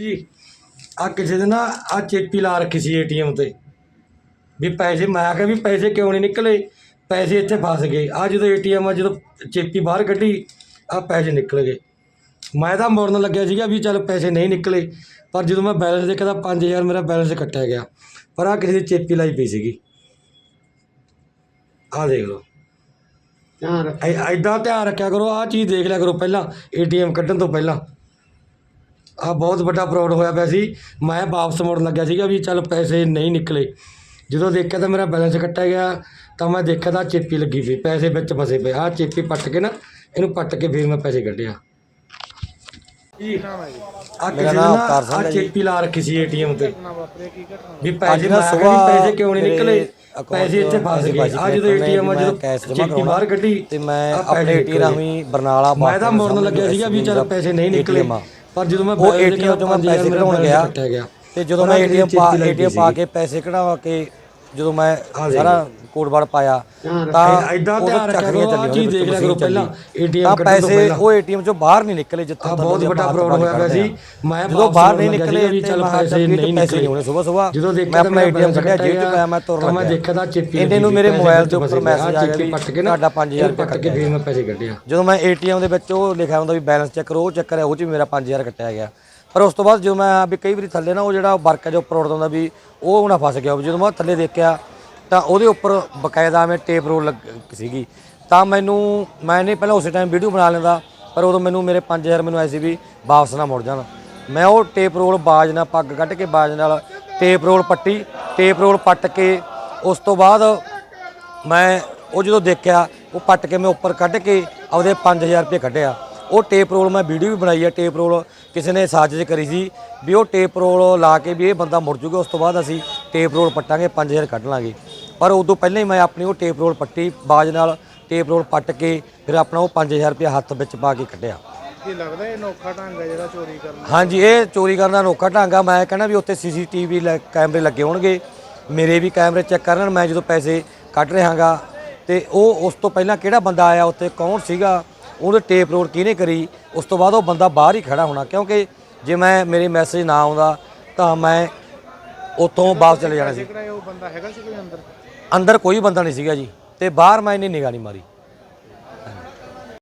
ਜੀ। ਆ ਕਿਸੇ ਦੇ ਨਾ ਆ ਚੇਪੀ ਲਾ ਰੱਖੀ ਸੀ ਏਟੀਐਮ ਤੇ। ਵੀ ਪੈਸੇ ਮੈਂ ਕਿਹਾ ਵੀ ਪੈਸੇ ਕਿਉਂ ਨਹੀਂ ਨਿਕਲੇ? ਪੈਸੇ ਇੱਥੇ ਫਸ ਗਏ। ਆ ਜਦੋਂ ਏਟੀਐਮ ਆ ਜਦੋਂ ਚੇਪੀ ਬਾਹਰ ਕੱਢੀ ਆ ਪੈਸੇ ਨਿਕਲ ਗਏ। ਮੈਂ ਤਾਂ ਮੋੜਨ ਲੱਗਿਆ ਸੀਗਾ ਵੀ ਚੱਲ ਪੈਸੇ ਨਹੀਂ ਨਿਕਲੇ। ਪਰ ਜਦੋਂ ਮੈਂ ਬੈਲੈਂਸ ਦੇਖਿਆ ਤਾਂ 5000 ਮੇਰਾ ਬੈਲੈਂਸ ਕੱਟਿਆ ਗਿਆ। ਪਰ ਆ ਕਿਸੇ ਦੀ ਚੇਪੀ ਲਾਈ ਪਈ ਸੀਗੀ। ਆ ਦੇਖ ਲਓ। ਧਿਆਨ ਰੱਖ ਐ ਐਦਾਂ ਧਿਆਨ ਰੱਖਿਆ ਕਰੋ ਆਹ ਚੀਜ਼ ਦੇਖ ਲਿਆ ਕਰੋ ਪਹਿਲਾਂ ਏਟੀਐਮ ਕੱਢਣ ਤੋਂ ਪਹਿਲਾਂ। ਆ ਬਹੁਤ ਵੱਡਾ ਫਰਾਡ ਹੋਇਆ ਪਿਆ ਸੀ। ਮੈਂ ਵਾਪਸ ਮੋੜਨ ਲੱਗਿਆ ਸੀਗਾ ਵੀ ਚੱਲ ਪੈਸੇ ਨਹੀਂ ਨਿਕਲੇ। ਜਦੋਂ ਦੇਖਿਆ ਤਾਂ ਮੇਰਾ ਬੈਲੈਂਸ ਕੱਟਿਆ ਗਿਆ ਤਾਂ ਮੈਂ ਦੇਖਿਆ ਤਾਂ ਚੇਪੀ ਲੱਗੀ ਪਈ ਪੈਸੇ ਵਿੱਚ ਫਸੇ ਪਏ। ਆ ਚੇਪੀ ਪੱਟ ਕੇ ਨਾ ਇਹਨੂੰ ਪੱਟ ਕੇ ਫਿਰ ਮੈਂ ਪੈਸੇ ਕੱਢਿਆ। ਜੀ ਆ ਕਿਸੇ ਨੇ ਆ। ਚੇਪੀ ਲਾ ਰੱਖੀ ਸੀ ਏਟੀਐਮ ਤੇ। ਵੀ ਪੈਸੇ ਨਾ ਪੈਸੇ ਕਿਉਂ ਨਹੀਂ ਨਿਕਲੇ? ਪੈਸੇ ਇੱਥੇ ਫਸ ਗਏ। ਆ ਜਦੋਂ ਏਟੀਐਮ ਆ ਜਦੋਂ ਚੇਪੀ ਬਾਹਰ ਕੱਢੀ ਤੇ ਮੈਂ ਆਹ ਪੈਸੇ ਆਪਣੇ ਏਟੀ ਨਿਕਲ। ਗਏ। ਰਾਹੀਂ ਬਰਨਾਲਾ ਮੈਂ ਤਾਂ ਮੋੜਨ ਲੱਗਿਆ ਸੀਗਾ ਵੀ ਚੱਲ ਪੈਸੇ ਨਹੀਂ ਨਿਕਲੇ। ATM ਆ। ਪਰ ਜਦੋਂ ਮੈਂ ਉਹ ਏਟੀਐਮ ਤੋਂ ਮੈਂ 5000 ਪੈਸੇ ਕਢਾਉਣ ਗਿਆ ਤੇ ਜਦੋਂ ਮੈਂ ਏਟੀਐਮ ਪਾ ਏਟੀਐਮ ਪਾ। ਕੇ ਪੈਸੇ ਕਢਾਵਾ ਕੇ ਜਦੋਂ ਮੈਂ ਸਾਰਾ ਕੋਡ ਵਰਡ ਪਾਇਆ ਰੱਖ। ਤਾਂ ਉਦੋਂ ਧਿਆਨ ਚੀਜ਼ ਉਹਦੇ ਦੇਖ ਲਿਆ ਕਰੋ ਪਹਿਲਾਂ, ਤਾਂ ਕੱਢਣ ਤੋਂ ਪਹਿਲਾਂ। ਉਹ ਏਟੀਐਮ ਚੋਂ ਬਾਹਰ ਨਹੀਂ ਨਿਕਲੇ ਜਿੱਥੋਂ ਆ ਬਹੁਤ ਵੱਡਾ ਫਰਾਡ ਹੋਇਆ ਪਿਆ ਸੀ ਮੈਂ ਜਦੋਂ ਬਾਹਰ ਨਹੀਂ ਨਿਕਲੇ ਵੀ ਚੱਲ ਪੈਸੇ ਨਹੀਂ ਨਿਕਲੇ। ਹੋਣੇ ਸਵੇਰ ਸਵੇਰ ਜਦੋਂ ਦੇਖਿਆ ਮੈਂ ਤਾਂ ਆਪਣਾ ਏਟੀਐਮ ਕੱਢਿਆ ਜੇਬ ਚ ਪਾਇਆ ਮੈਂ ਤੁਰਨ ਤਾਂ ਮੈਂ ਦੇਖਿਆ ਤਾਂ ਚਿੱਪੀ ਇਹਨੇ ਨੂੰ ਮੇਰੇ ਮੋਬਾਈਲ ਦੇ ਉੱਪਰ ਮੈਸੇਜ ਆ ਗਿਆ ਪੱਟ ਕੇ ਨਾ ਤੁਹਾਡਾ 5000 ਪੱਟ ਕੇ ਫਿਰ ਮੈਂ ਪੈਸੇ ਕੱਢਿਆ ਜਦੋਂ ਮੈਂ ਏਟੀਐਮ ਦੇ ਵਿੱਚ ਉਹ ਲਿਖਿਆ ਹੁੰਦਾ ਵੀ ਬੈਲੈਂਸ ਚੈੱਕ ਕਰੋ ਉਹ ਚੈੱਕ ਕਰਿਆ ਉਹ ਚ ਵੀ ਮੇਰਾ 5000 ਕੱਟਿਆ ਗਿਆ। ਪਰ ਉਸ ਤੋਂ ਬਾਅਦ ਜਦੋਂ ਮੈਂ ਵੀ ਕਈ ਵਾਰੀ ਥੱਲੇ ਨਾ ਉਹ ਜਿਹੜਾ ਵਰਕ ਹੈ ਜੋ ਉੱਪਰ ਉੱਡਦਾ ਹੁੰਦਾ ਵੀ, ਉਹ ਹੁਣ ਫਸ ਗਿਆ। ਜਦੋਂ ਮੈਂ ਥੱਲੇ ਦੇਖਿਆ, ਤਾਂ ਉਹਦੇ ਉੱਪਰ ਬਕਾਇਦਾ ਮੈਂ ਟੇਪ ਰੋਲ ਲੱਗ ਸੀਗੀ। ਤਾਂ ਮੈਨੂੰ, ਮੈਂ ਨਹੀਂ ਪਹਿਲਾਂ ਉਸੇ ਟਾਈਮ ਵੀਡੀਓ ਬਣਾ ਲੈਂਦਾ, ਪਰ ਉਦੋਂ ਮੈਨੂੰ ਮੇਰੇ 5000 ਮੈਨੂੰ ਆਏ ਸੀ ਵੀ ਵਾਪਸ ਨਾ ਮੁੜ ਜਾਣ। ਮੈਂ ਉਹ ਟੇਪ ਰੋਲ ਬਾਜ ਨਾਲ, ਪੱਗ ਕੱਢ ਕੇ ਬਾਜ ਨਾਲ ਟੇਪ ਰੋਲ ਪੱਟੀ ਟੇਪ ਰੋਲ ਪੱਟ ਕੇ ਉਸ ਤੋਂ ਬਾਅਦ ਮੈਂ ਉਹ ਜਦੋਂ ਦੇਖਿਆ, ਉਹ ਪੱਟ ਕੇ ਮੈਂ ਉੱਪਰ ਕੱਢ ਕੇ ਆਪਦੇ 5000 ਰੁਪਏ ਕੱਢਿਆ। ਉਹ ਟੇਪ ਰੋਲ ਮੈਂ ਵੀਡੀਓ ਵੀ ਬਣਾਈ ਹੈ ਟੇਪ ਰੋਲ ਕਿਸੇ ਨੇ ਸਾਜ਼ਿਸ਼ ਕਰੀ ਸੀ ਵੀ ਉਹ ਟੇਪ ਰੋਲ ਲਾ ਕੇ ਵੀ ਇਹ ਬੰਦਾ ਮੁੜ ਜੂਗਾ ਉਸ ਤੋਂ ਬਾਅਦ ਅਸੀਂ ਟੇਪ ਰੋਲ ਪੱਟਾਂਗੇ 5000 ਕੱਢ ਲਾਂਗੇ। ਪਰ ਉਦੋਂ ਪਹਿਲਾਂ ਹੀ ਮੈਂ ਆਪਣੀ ਉਹ ਟੇਪ ਰੋਲ ਪੱਟੀ ਬਾਜ ਨਾਲ ਟੇਪ ਰੋਲ ਪੱਟ ਕੇ ਫਿਰ ਆਪਣਾ ਉਹ 5000 ਰੁਪਏ ਹੱਥ ਵਿੱਚ ਪਾ ਕੇ ਕੱਢਿਆ। ਕੀ ਲੱਗਦਾ ਇਹ ਅਨੋਖਾ ਢੰਗ ਹੈ ਜਿਹੜਾ ਚੋਰੀ ਕਰਨ ਹਾਂਜੀ ਇਹ ਚੋਰੀ ਕਰਨ ਦਾ ਅਨੋਖਾ ਢੰਗ ਆ। ਮੈਂ ਕਹਿੰਦਾ ਵੀ ਉੱਥੇ ਸੀਸੀਟੀਵੀ ਕੈਮਰੇ ਲੱਗੇ ਹੋਣਗੇ। ਮੇਰੇ ਵੀ ਕੈਮਰੇ ਚੈੱਕ ਕਰਨ ਮੈਂ ਜਦੋਂ ਪੈਸੇ ਕੱਢ ਰਿਹਾਗਾ ਤੇ ਉਹ ਉਸ ਤੋਂ ਪਹਿਲਾਂ ਕਿਹੜਾ ਬੰਦਾ ਆਇਆ ਉੱਥੇ ਕੌਣ ਸੀਗਾ? ਉਹਦੇ ਟੇਪ ਰੋਡ ਕਿਹਨੇ ਕਰੀ ਉਸ ਤੋਂ ਬਾਅਦ ਉਹ ਬੰਦਾ ਬਾਹਰ ਹੀ ਖੜਾ ਹੋਣਾ ਕਿਉਂਕਿ ਜੇ ਮੈਂ ਮੇਰੇ ਮੈਸੇਜ ਨਾ ਆਉਂਦਾ ਤਾਂ ਮੈਂ ਉੱਥੋਂ ਵਾਪਸ ਚਲੇ ਜਾਣਾ ਸੀ। ਜਿਹੜਾ ਉਹ ਬੰਦਾ ਹੈਗਾ ਸੀ ਕੋਈ ਅੰਦਰ? ਅੰਦਰ ਕੋਈ ਬੰਦਾ ਨਹੀਂ ਸੀਗਾ ਜੀ ਤੇ ਬਾਹਰ ਮੈਂ ਇੰਨੀ ਨਿਗਾਹ ਨਹੀਂ ਮਾਰੀ।